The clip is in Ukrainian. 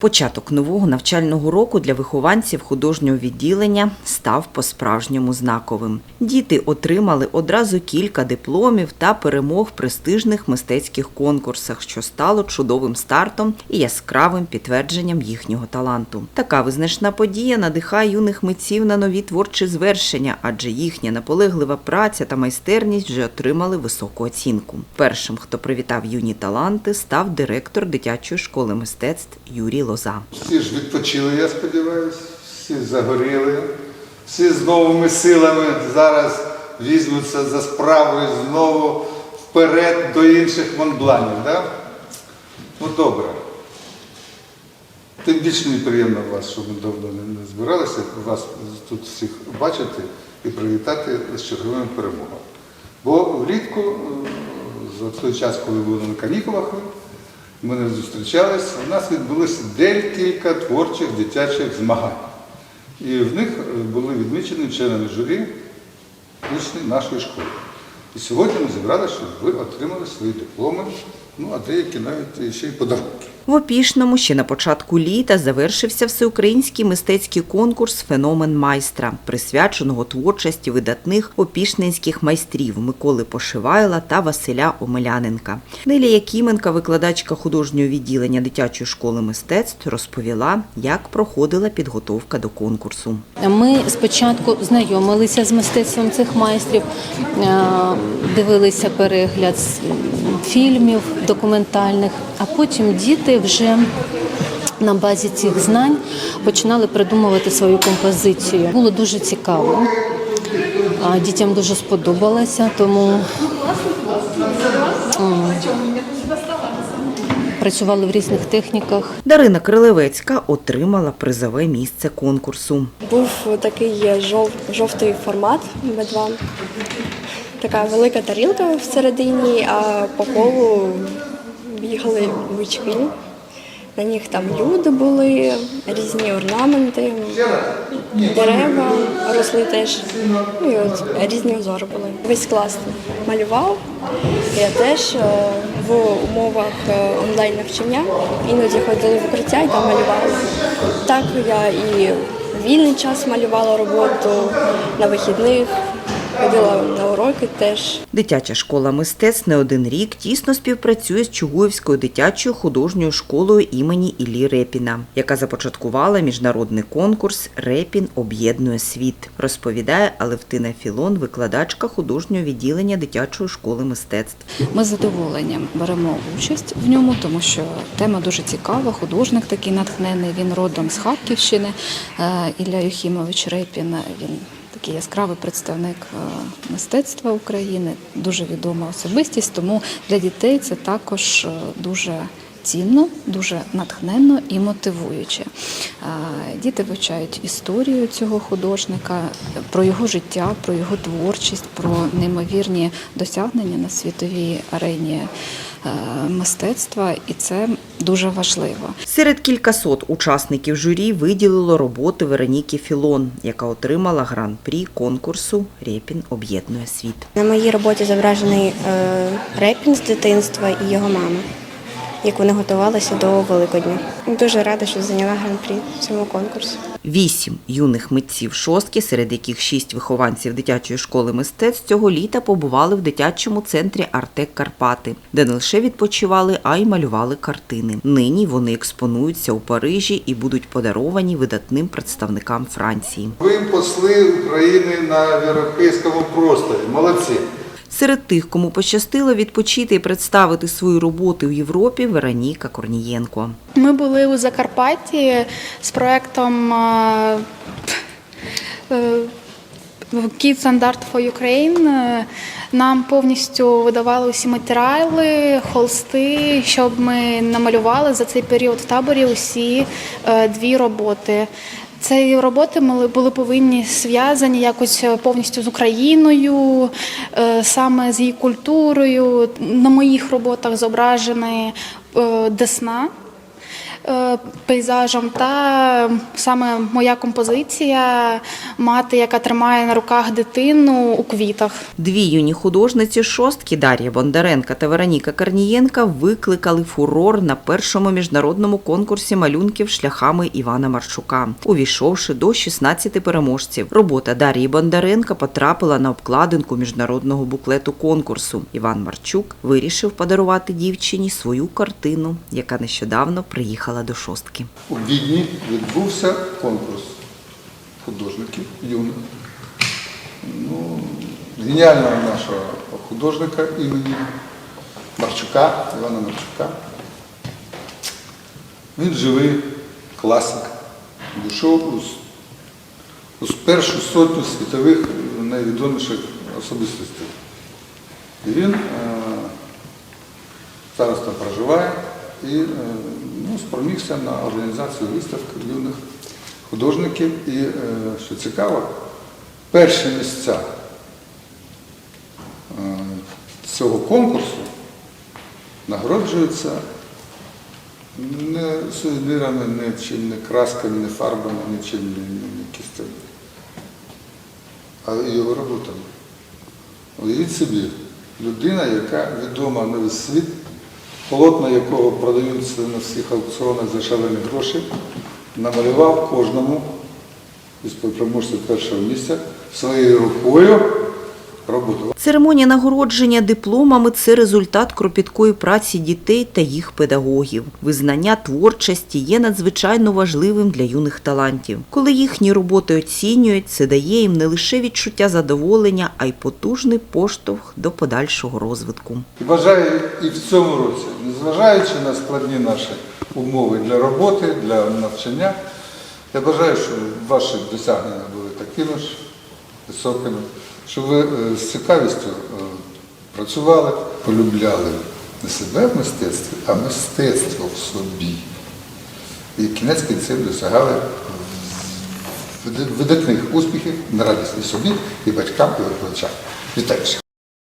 Початок нового навчального року для вихованців художнього відділення став по-справжньому знаковим. Діти отримали одразу кілька дипломів та перемог в престижних мистецьких конкурсах, що стало чудовим стартом і яскравим підтвердженням їхнього таланту. Така визначна подія надихає юних митців на нові творчі звершення, адже їхня наполеглива праця та майстерність вже отримали високу оцінку. Першим, хто привітав юні таланти, став директор дитячої школи мистецтв Юрій Лоза. Всі ж відпочили, я сподіваюся, всі загоріли, всі з новими силами зараз візьмуться за справу і знову вперед до інших монбланів. Да? Ну добре. Тим більше мені приємно вас, що ми давно не- збиралися, вас тут всіх бачити і привітати з черговими перемогами. Бо влітку, е, за той час, коли були на канікулах, ми не зустрічалися, у нас відбулося декілька творчих дитячих змагань. І в них е, були відмічені членами журі учні нашої школи. І сьогодні ми зібралися, щоб ви отримали свої дипломи, ну а деякі навіть ще й подарунки. В Опішному ще на початку літа завершився всеукраїнський мистецький конкурс Феномен майстра, присвяченого творчості видатних опішненських майстрів Миколи Пошивайла та Василя Омеляненка. Нелія Якименка, викладачка художнього відділення дитячої школи мистецтв, розповіла, як проходила підготовка до конкурсу. Ми спочатку знайомилися з мистецтвом цих майстрів, е, дивилися перегляд фільмів документальних, а потім діти вже на базі цих знань починали придумувати свою композицію. Було дуже цікаво. а Дітям дуже сподобалося, тому працювали в різних техніках. Дарина Крилевецька отримала призове місце конкурсу. Був такий жов, жовтий формат B2. Така велика тарілка всередині, а по колу бігали бички. На них там люди були, різні орнаменти, дерева росли теж. Ну, і от різні узори були. Весь клас малював. Я теж е, в умовах е, онлайн навчання іноді ходили в укриття і там малювали. Так я і вільний час малювала роботу на вихідних, ходила на уроки теж. Дитяча школа мистецтв не один рік тісно співпрацює з Чугуївською дитячою художньою школою імені Іллі Репіна, яка започаткувала міжнародний конкурс Репін об'єднує світ, розповідає Алевтина Філон, викладачка художнього відділення дитячої школи мистецтв. Ми з задоволенням беремо участь в ньому, тому що тема дуже цікава. Художник такий натхнений. Він родом з Харківщини. Е, Ілля Юхімович Репін. Він такий яскравий представник е, мистецтва України, дуже відома особистість. Тому для дітей це також е, дуже. Цінно, дуже натхненно і мотивуюче. Діти вивчають історію цього художника, про його життя, про його творчість, про неймовірні досягнення на світовій арені е, мистецтва, і це дуже важливо. Серед кількасот учасників журі виділило роботи Вероніки Філон, яка отримала гран-прі конкурсу Репін об'єднує світ. На моїй роботі зображений е, репін з дитинства і його мама, як вони готувалися до Великодня. Дуже рада, що зайняла гран-прі в цьому конкурсі. Вісім юних митців шостки, серед яких шість вихованців дитячої школи мистецтв цього літа побували в дитячому центрі Артек Карпати, де не лише відпочивали, а й малювали картини. Нині вони експонуються у Парижі і будуть подаровані видатним представникам Франції. Ви посли України на європейському просторі. Молодці. Серед тих, кому пощастило відпочити і представити свої роботи у Європі, Вероніка Корнієнко. Ми були у Закарпатті з проєктом е, Kids and Art for Ukraine. Нам повністю видавали усі матеріали, холсти, щоб ми намалювали за цей період в таборі усі е, дві роботи. Ці роботи були повинні зв'язані якось повністю з Україною, е, саме з її культурою. На моїх роботах зображена е, Десна. Е, пейзажем, та саме моя композиція мати, яка тримає на руках дитину у квітах. Дві юні художниці шостки Дар'я Бондаренка та Вероніка Карнієнка викликали фурор на першому міжнародному конкурсі малюнків шляхами Івана Марчука, увійшовши до 16 переможців. Робота Дар'ї Бондаренка потрапила на обкладинку міжнародного буклету конкурсу. Іван Марчук вирішив подарувати дівчині свою картину, яка нещодавно приїхала до шостки. У Відні відбувся конкурс художників юних. Ну, геніального нашого художника імені Марчука, Івана Марчука. Він живий класик, дійшов у, першу сотню світових найвідоміших особистостей. І він е, зараз там проживає і е, спромігся на організацію виставки юних художників. І, е, що цікаво, перші місця е, цього конкурсу нагороджуються не сувенірами, не чим, не красками, не фарбами, не, не, не кістями, а його роботами. Уявіть собі, людина, яка відома на весь світ, полотна якого продаються на всіх аукціонах за шалені гроші, намалював кожному із переможців першого місця своєю рукою роботу. Церемонія нагородження дипломами це результат кропіткої праці дітей та їх педагогів. Визнання творчості є надзвичайно важливим для юних талантів. Коли їхні роботи оцінюють, це дає їм не лише відчуття задоволення, а й потужний поштовх до подальшого розвитку. І бажаю і в цьому році, незважаючи на складні наші умови для роботи, для навчання, я бажаю, щоб ваші досягнення були такими ж високими, щоб ви е, з цікавістю е, працювали, полюбляли не себе в мистецтві, а мистецтво в собі. І кінець кінцем досягали видатних успіхів на радість і собі, і батькам, і викладачам. Вітаю! всіх!